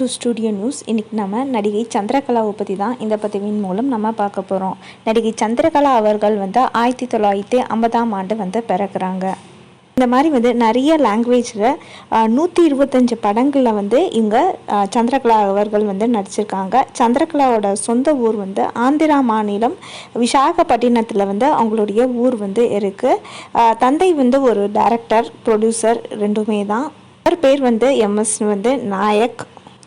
To studio news இன்றைக்கி நம்ம நடிகை சந்திரகலாவை பற்றி தான் இந்த பதிவின் மூலம் நம்ம பார்க்க போகிறோம் நடிகை சந்திரகலா அவர்கள் வந்து ஆயிரத்தி தொள்ளாயிரத்தி ஐம்பதாம் ஆண்டு வந்து பிறக்கிறாங்க. இந்த மாதிரி வந்து நிறைய லாங்குவேஜில் நூற்றி இருபத்தஞ்சு படங்களில் வந்து இவங்க சந்திரகலா அவர்கள் வந்து நடிச்சிருக்காங்க. சந்திரகலாவோட சொந்த ஊர் வந்து ஆந்திரா மாநிலம் விசாகப்பட்டினத்தில் வந்து அவங்களுடைய ஊர் வந்து இருக்குது தந்தை வந்து ஒரு டைரக்டர் ப்ரொடியூசர் ரெண்டுமே தான். அவர் பேர் வந்து எம்எஸ் வந்து நாயக்.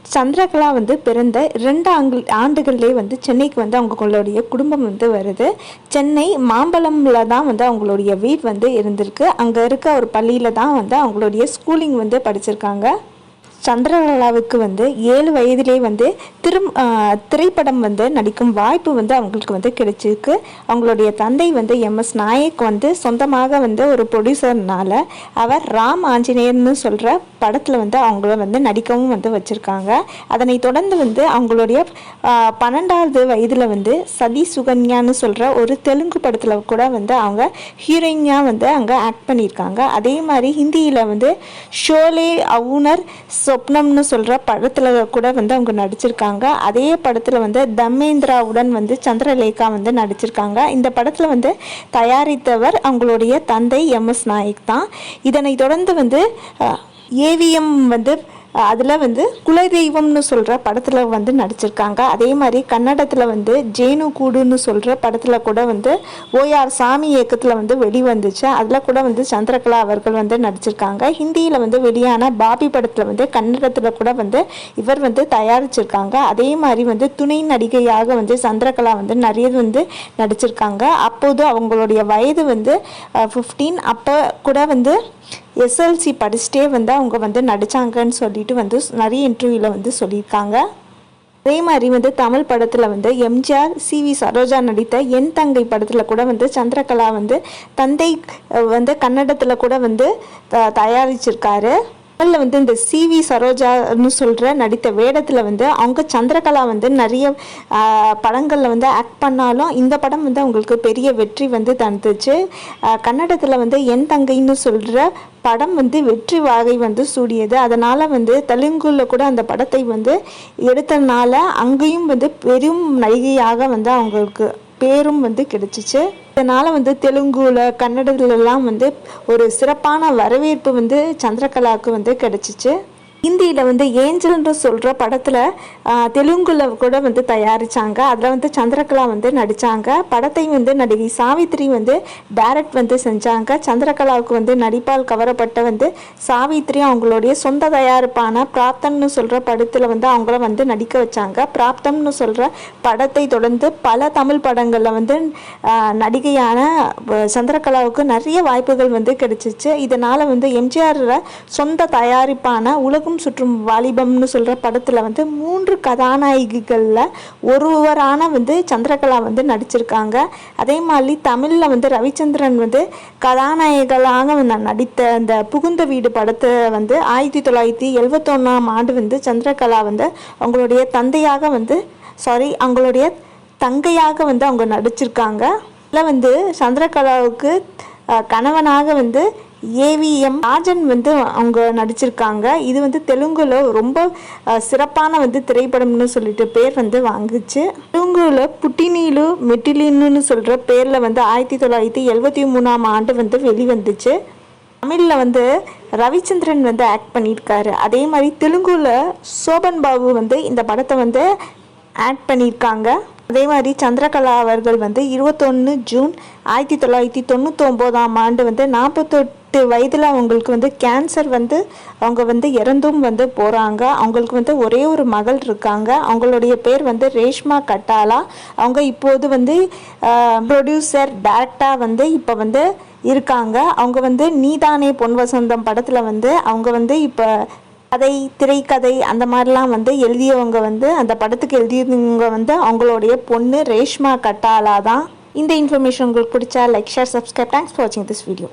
சந்திரகலா வந்து பிறந்த ரெண்டு ஆங்கு ஆண்டுகள்லேயே வந்து சென்னைக்கு வந்து அவங்களுடைய குடும்பம் வந்து வருது. சென்னை மாம்பழம்ல தான் வந்து அவங்களுடைய வீடு வந்து இருந்திருக்கு. அங்கே இருக்க ஒரு பள்ளியில் தான் வந்து அவங்களுடைய ஸ்கூலிங் வந்து படிச்சிருக்காங்க. சந்திரகலாவுக்கு வந்து ஏழு வயதிலே வந்து திரும் திரைப்படம் வந்து நடிக்கும் வாய்ப்பு வந்து அவங்களுக்கு வந்து கிடைச்சிருக்கு. அவங்களுடைய தந்தை வந்து எம்எஸ் நாயக் வந்து சொந்தமாக வந்து ஒரு ப்ரொடியூசர்னால அவர் ராம் ஆஞ்சநேயர்னு சொல்கிற படத்தில் வந்து அவங்கள வந்து நடிக்கவும் வந்து வச்சுருக்காங்க. அதனை தொடர்ந்து வந்து அவங்களுடைய பன்னெண்டாவது வயதில் வந்து சதி சுகன்யான்னு சொல்கிற ஒரு தெலுங்கு படத்தில் கூட வந்து அவங்க ஹீரோயினாக வந்து அங்கே ஆக்ட் பண்ணியிருக்காங்க. அதே மாதிரி ஹிந்தியில் வந்து ஷோலே அவுனர் சொப்னம்னு சொல்கிற படத்தில் கூட வந்து அவங்க நடிச்சிருக்காங்க. அதே படத்தில் வந்து தமேந்திராவுடன் வந்து சந்திரலேகா வந்து நடிச்சிருக்காங்க. இந்த படத்தில் வந்து தயாரித்தவர் அவங்களுடைய தந்தை எம்எஸ் நாயக் தான். இதனை தொடர்ந்து வந்து ஏவிஎம் வந்து அதில் வந்து குலதெய்வம்னு சொல்கிற படத்தில் வந்து நடிச்சிருக்காங்க. அதே மாதிரி கன்னடத்தில் வந்து ஜேனு கூடுன்னு சொல்கிற படத்தில் கூட வந்து ஓஆர் சாமி இயக்கத்தில் வந்து வெளிவந்துச்சு. அதில் கூட வந்து சந்திரகலா அவர்கள் வந்து நடிச்சிருக்காங்க. ஹிந்தியில் வந்து வெளியான பாபி படத்தில் வந்து கன்னடத்தில் கூட வந்து இவர் வந்து தயாரிச்சிருக்காங்க. அதே மாதிரி வந்து துணை நடிகையாக வந்து சந்திரகலா வந்து நிறைய வந்து நடிச்சிருக்காங்க. அப்போது அவங்களுடைய வயது வந்து ஃபிஃப்டீன் அப்போ கூட வந்து எஸ்எல்சி படிச்சுட்டே வந்து அவங்க வந்து நடித்தாங்கன்னு சொல்லிட்டு வந்து நிறைய இன்டர்வியூவில் வந்து சொல்லியிருக்காங்க. அதே மாதிரி வந்து தமிழ் படத்தில் வந்து எம்ஜிஆர் சி வி சரோஜா நடித்த என் தங்கை படத்தில் கூட வந்து சந்திரகலா வந்து தந்தை வந்து கன்னடத்தில் கூட வந்து த- தயாரிச்சிருக்காரு. தமிழில் வந்து இந்த சி வி சரோஜான்னு சொல்கிற நடித்த வேடத்தில் வந்து அவங்க சந்திரகலா வந்து நிறைய படங்களில் வந்து ஆக்ட் பண்ணாலும் இந்த படம் வந்து அவங்களுக்கு பெரிய வெற்றி வந்து தந்துச்சு. கன்னடத்தில் வந்து என் தங்கைன்னு சொல்கிற படம் வந்து வெற்றி வாகை வந்து சூடியது. அதனால் வந்து தெலுங்குல கூட அந்த படத்தை வந்து எடுத்தனால அங்கேயும் வந்து பெரும் நடிகையாக வந்து அவங்களுக்கு பேரும் வந்து கிடைச்சிச்சு. இதனால் வந்து தெலுங்குல கன்னடத்துலலாம் வந்து ஒரு சிறப்பான வரவேற்பு வந்து சந்திரகலாவுக்கு வந்து கிடைச்சிச்சு. ஹிந்தியில் வந்து ஏஞ்சல்னு சொல்கிற படத்தில் தெலுங்குல கூட வந்து தயாரித்தாங்க அதில் வந்து சந்திரகலா வந்து நடித்தாங்க படத்தை வந்து நடிகை சாவித்ரி வந்து டைரக்ட் வந்து செஞ்சாங்க. சந்திரகலாவுக்கு வந்து நடிப்பால் கவரப்பட்ட வந்து சாவித்ரி அவங்களுடைய சொந்த தயாரிப்பான பிராப்தம்னு சொல்கிற படத்தில் வந்து அவங்கள வந்து நடிக்க வச்சாங்க. பிராப்தம்னு சொல்கிற படத்தை தொடர்ந்து பல தமிழ் படங்களில் வந்து நடிகையான சந்திரகலாவுக்கு நிறைய வாய்ப்புகள் வந்து கிடைச்சிச்சு. இதனால் வந்து எம்ஜிஆர் சொந்த தயாரிப்பான உலக உலகம் சுற்றும் வாலிபம்னு சொல்கிற படத்தில் வந்து மூன்று கதாநாயகிகளில் ஒருவரான வந்து சந்திரகலா வந்து நடிச்சிருக்காங்க. அதே மாதிரி தமிழில் வந்து ரவிச்சந்திரன் வந்து கதாநாயகளாக வந்து நடித்த அந்த புகுந்த வீடு படத்தை வந்து ஆயிரத்தி தொள்ளாயிரத்தி எழுபத்தொன்னாம் ஆண்டு வந்து சந்திரகலா வந்து அவங்களுடைய தந்தையாக வந்து சாரி அவங்களுடைய தங்கையாக வந்து அவங்க நடிச்சிருக்காங்க. இல்லை வந்து சந்திரகலாவுக்கு கணவனாக வந்து ஏவிஎம் ராஜன் வந்து அவங்க நடிச்சிருக்காங்க. இது வந்து தெலுங்குல ரொம்ப சிறப்பான வந்து திரைப்படம்னு சொல்லிட்டு பேர் வந்து வாங்குச்சு. தெலுங்குல புட்டினிலு மெட்டிலின்னு சொல்கிற பேரில் வந்து ஆயிரத்தி தொள்ளாயிரத்தி எழுபத்தி மூணாம் ஆண்டு வந்து வெளிவந்துச்சு. தமிழில் வந்து ரவிச்சந்திரன் வந்து ஆக்ட் பண்ணியிருக்காரு. அதே மாதிரி தெலுங்குல சோபன் பாபு வந்து இந்த படத்தை வந்து ஆக்ட் பண்ணியிருக்காங்க. அதே மாதிரி சந்திரகலா அவர்கள் வந்து இருபத்தொன்று ஜூன் ஆயிரத்தி தொள்ளாயிரத்தி தொண்ணூத்தொம்போதாம் ஆண்டு வந்து நாற்பத்தெட்டு வயதில் அவங்களுக்கு வந்து கேன்சர் வந்து அவங்க வந்து இறந்தும் வந்து போகிறாங்க அவங்களுக்கு வந்து ஒரே ஒரு மகள் இருக்காங்க. அவங்களுடைய பேர் வந்து ரேஷ்மா கட்டாலா. அவங்க இப்போது வந்து ப்ரொடியூசர் டேரக்டாக வந்து இப்போ வந்து இருக்காங்க. அவங்க வந்து நீதானே பொன் வசந்தம் படத்தில் வந்து அவங்க வந்து இப்போ கதை திரைக்கதை அந்த மாதிரிலாம் வந்து எழுதியவங்க வந்து அந்த படத்துக்கு எழுதியவங்க வந்து அவங்களுடைய பொண்ணு ரேஷ்மா கட்டாலா தான். இந்த இன்ஃபர்மேஷன் உங்களுக்கு பிடிச்சா like share subscribe thanks for வாட்சிங் திஸ் வீடியோ